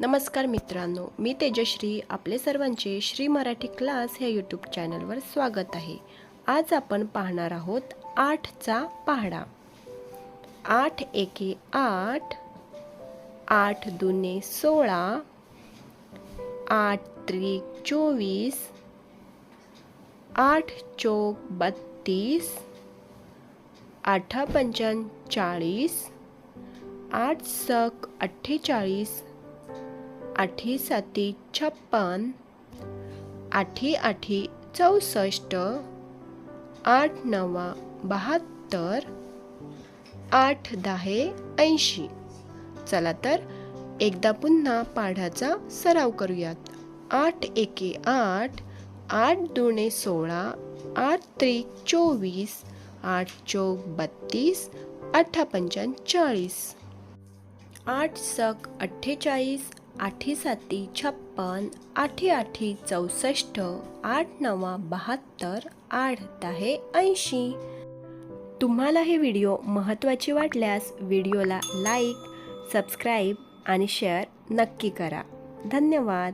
नमस्कार मित्रांनो मी तेजश्री आपले सर्वांचे श्री मराठी क्लास ह्या यूट्यूब चॅनलवर स्वागत आहे. आज आपण पाहणार आहोत आठचा पहाडा. आठ एके आठ आठ दुने सोळा आठ त्रिक चोवीस आठ चोक बत्तीस आठा पंचन चाळीस आठ सक अठ्ठेचाळीस आठी साती छप्पन आठी आठी चौसष्ट आठ नवा बहात्तर आठ दहा ऐंशी. चला तर एकदा पुन्हा पाढाचा सराव करूयात. आठ एके आठ आठ दुणे सोळा आठ त्रिक चोवीस आठ चौक बत्तीस अठ्ठा पंचान चाळीस. आठ सक अठ्ठेचाळीस आठी साती छप्पन आठी आठी चौसष्ट आठ नवा बहात्तर आठ दहे ऐंशी. तुम्हाला हे व्हिडिओ महत्त्वाचे वाटल्यास व्हिडिओला लाईक सबस्क्राईब आणि शेअर नक्की करा. धन्यवाद.